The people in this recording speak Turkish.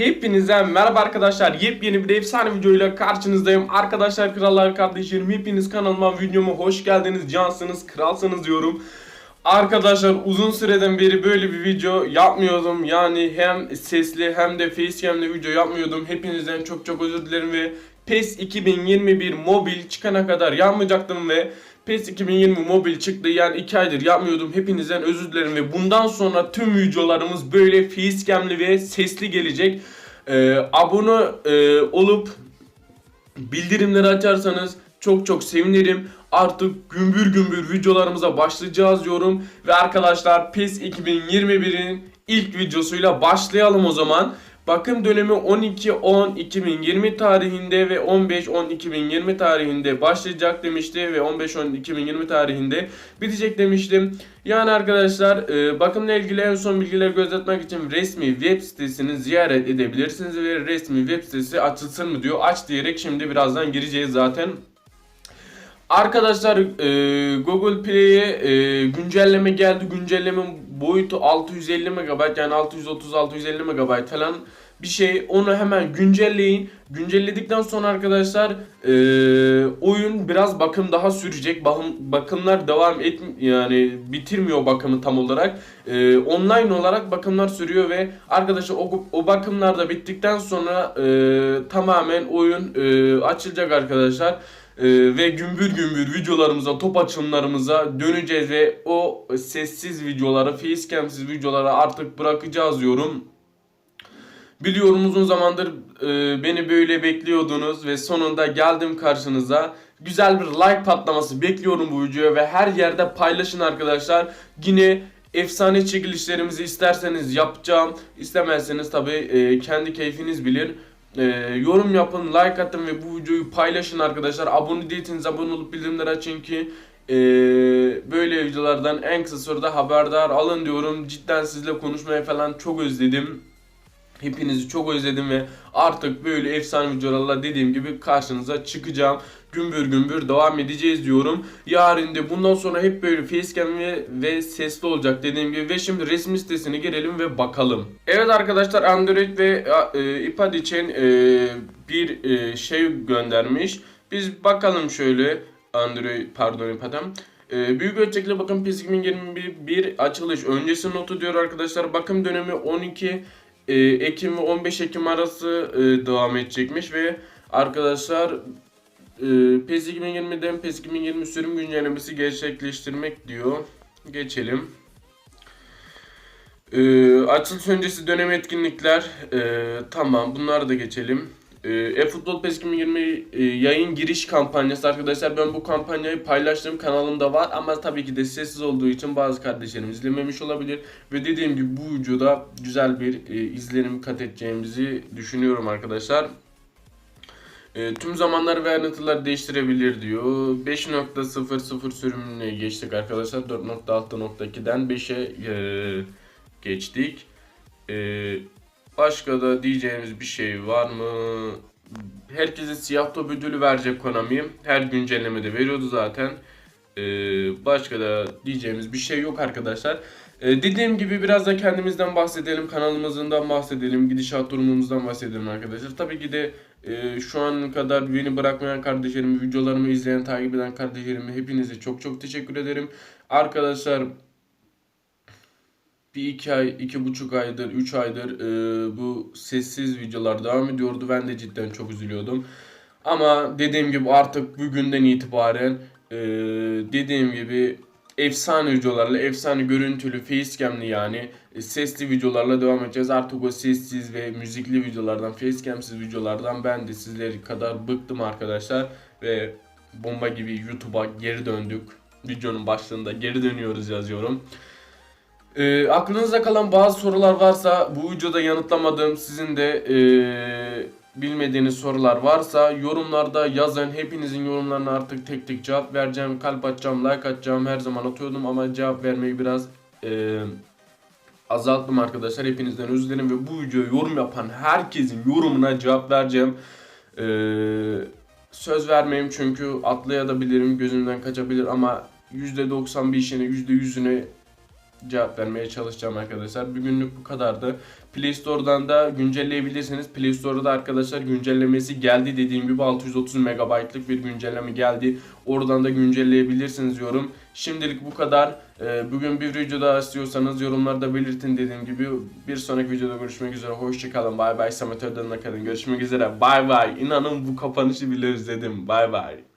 Hepinize merhaba arkadaşlar. Yepyeni bir efsane videoyla karşınızdayım. Arkadaşlar krallar kardeşlerim hepiniz kanalıma videoma hoş geldiniz. Cansınız, kralsınız diyorum. Arkadaşlar uzun süreden beri böyle bir video yapmıyordum. Yani hem sesli hem de facecam'le video yapmıyordum. Hepinizden çok çok özür dilerim ve PES 2021 mobil çıkana kadar yapmayacaktım ve PES 2020 mobil çıktı yani 2 aydır yapmıyordum. Hepinizden özür dilerim ve bundan sonra tüm videolarımız böyle facecam'li ve sesli gelecek. Ee, abone e, olup bildirimleri açarsanız çok çok sevinirim. Artık gümbür gümbür videolarımıza başlayacağız diyorum. Ve arkadaşlar PES 2021'in ilk videosuyla başlayalım o zaman. Bakım dönemi 12-10-2020 tarihinde ve 15-10-2020 tarihinde başlayacak demişti ve 15-10-2020 tarihinde bitecek demiştim. Yani arkadaşlar e, bakımla ilgili en son bilgileri gözetmek için resmi web sitesini ziyaret edebilirsiniz ve resmi web sitesi açılsın mı diyor. Aç diyerek şimdi birazdan gireceğiz zaten. Arkadaşlar e, Google Play'e e, güncelleme geldi. Güncellemenin boyutu 650 MB yani 630-650 MB falan bir şey. Onu hemen güncelleyin. Güncelledikten sonra arkadaşlar e, oyun biraz bakım daha sürecek. Bakım, bakımlar devam et yani bitirmiyor bakımı tam olarak. E, online olarak bakımlar sürüyor ve arkadaşlar o, o bakımlar da bittikten sonra e, tamamen oyun e, açılacak arkadaşlar. Ee, ve gümbür gümbür videolarımıza, top açılımlarımıza döneceğiz ve o sessiz videoları, facecam'siz videoları artık bırakacağız diyorum. Biliyorum uzun zamandır e, beni böyle bekliyordunuz ve sonunda geldim karşınıza. Güzel bir like patlaması bekliyorum bu videoya ve her yerde paylaşın arkadaşlar. Yine efsane çekilişlerimizi isterseniz yapacağım. İstemezseniz tabi e, kendi keyfiniz bilir. E, yorum yapın, like atın ve bu videoyu paylaşın arkadaşlar. Abone değilseniz abone olup bildirimleri açın ki e, böyle videolardan en kısa sürede haberdar alın diyorum. Cidden sizle konuşmayı falan çok özledim. Hepinizi çok özledim ve artık böyle efsane videolarla dediğim gibi karşınıza çıkacağım. Gümbür gümbür devam edeceğiz diyorum. Yarın da bundan sonra hep böyle facecam ve, ve sesli olacak dediğim gibi. Ve şimdi resmi sitesine girelim ve bakalım. Evet arkadaşlar Android ve e, iPad için e, bir e, şey göndermiş. Biz bakalım şöyle Android pardon iPad'ım. Ee, büyük ölçekli bakım PES 2021 açılış öncesi notu diyor arkadaşlar. Bakım dönemi 12 e, Ekim ve 15 Ekim arası e, devam edecekmiş ve arkadaşlar e, PES 2020'den PES 2020 sürüm güncellemesi gerçekleştirmek diyor. Geçelim. E, açılış öncesi dönem etkinlikler e, tamam bunları da geçelim. E, E-Futbol PES 2020 e, yayın giriş kampanyası arkadaşlar ben bu kampanyayı paylaştığım kanalımda var ama tabii ki de sessiz olduğu için bazı kardeşlerim izlememiş olabilir ve dediğim gibi bu videoda güzel bir e, izlenim kat edeceğimizi düşünüyorum arkadaşlar. E, tüm zamanlar ve ayrıntılar değiştirebilir diyor. 5.00 sürümüne geçtik arkadaşlar. 4.6.2'den 5'e e, geçtik. E, başka da diyeceğimiz bir şey var mı? Herkese siyah top ödülü verecek Konami. Her güncellemede veriyordu zaten. E, başka da diyeceğimiz bir şey yok arkadaşlar. E, dediğim gibi biraz da kendimizden bahsedelim, kanalımızdan bahsedelim, gidişat durumumuzdan bahsedelim arkadaşlar. Tabii ki de e, şu an kadar beni bırakmayan kardeşlerimi, videolarımı izleyen, takip eden kardeşlerime hepinize çok çok teşekkür ederim. Arkadaşlar bir iki ay, iki buçuk aydır, üç aydır e, bu sessiz videolar devam ediyordu. Ben de cidden çok üzülüyordum. Ama dediğim gibi artık bugünden itibaren e, dediğim gibi efsane videolarla, efsane görüntülü, facecam'li yani e, sesli videolarla devam edeceğiz. Artık o sessiz ve müzikli videolardan, facecam'siz videolardan ben de sizleri kadar bıktım arkadaşlar. Ve bomba gibi YouTube'a geri döndük. Videonun başlığında geri dönüyoruz yazıyorum. E, aklınızda kalan bazı sorular varsa bu videoda yanıtlamadığım sizin de e, bilmediğiniz sorular varsa yorumlarda yazın. Hepinizin yorumlarına artık tek tek cevap vereceğim. Kalp atacağım, like atacağım. Her zaman atıyordum ama cevap vermeyi biraz e, azalttım arkadaşlar. Hepinizden özür dilerim ve bu videoya yorum yapan herkesin yorumuna cevap vereceğim. E, söz vermeyeyim çünkü atlayabilirim, gözümden kaçabilir ama %95'ine %100'üne cevap vermeye çalışacağım arkadaşlar. Bugünlük bu kadardı. Play Store'dan da güncelleyebilirsiniz. Play Store'da arkadaşlar güncellemesi geldi dediğim gibi 630 MB'lık bir güncelleme geldi. Oradan da güncelleyebilirsiniz diyorum. Şimdilik bu kadar. Ee, Bugün bir video daha istiyorsanız yorumlarda belirtin dediğim gibi. Bir sonraki videoda görüşmek üzere. Hoşçakalın. Bay bay. Samet Öden'le kalın. Görüşmek üzere. Bay bay. İnanın bu kapanışı bile özledim. Bay bay.